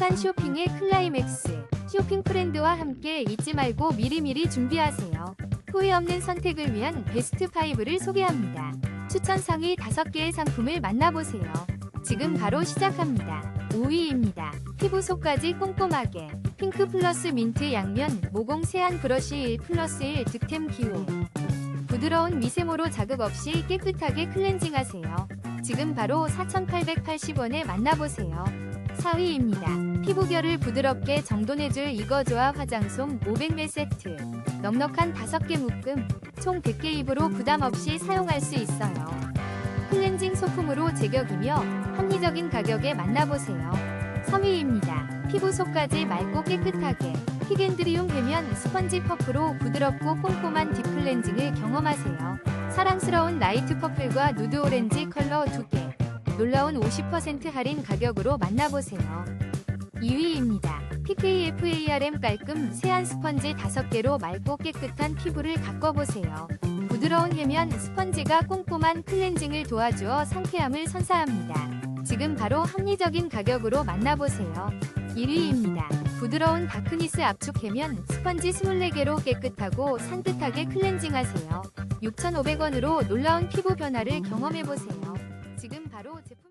행복한 쇼핑의 클라이맥스. 쇼핑 프렌드와 함께 잊지 말고 미리미리 준비하세요. 후회 없는 선택을 위한 베스트 5를 소개합니다. 추천 상위 5개의 상품을 만나보세요. 지금 바로 시작합니다. 5위입니다. 피부 속까지 꼼꼼하게 핑크 플러스 민트 양면 모공 세안 브러쉬 1 플러스 1 득템 기호 부드러운 미세모로 자극 없이 깨끗하게 클렌징하세요. 지금 바로 4,880원에 만나보세요. 4위입니다. 피부결을 부드럽게 정돈해줄 이거조아 화장솜 500ml 세트. 넉넉한 5개 묶음, 총 100개 입으로 부담 없이 사용할 수 있어요. 클렌징 소품으로 제격이며 합리적인 가격에 만나보세요. 3위입니다. 피부 속까지 맑고 깨끗하게 픽앤드리움 해면 스펀지 퍼프로 부드럽고 꼼꼼한 딥클렌징을 경험하세요. 사랑스러운 라이트 퍼플과 누드 오렌지 컬러 2개. 놀라운 50% 할인 가격으로 만나보세요. 2위입니다. PKFARM 깔끔 세안 스펀지 5개로 맑고 깨끗한 피부를 가꿔보세요. 부드러운 해면 스펀지가 꼼꼼한 클렌징을 도와주어 상쾌함을 선사합니다. 지금 바로 합리적인 가격으로 만나보세요. 1위입니다. 부드러운 다크니스 압축 해면 스펀지 24개로 깨끗하고 산뜻하게 클렌징하세요. 6,500원으로 놀라운 피부 변화를 경험해보세요. 지금 바로 제품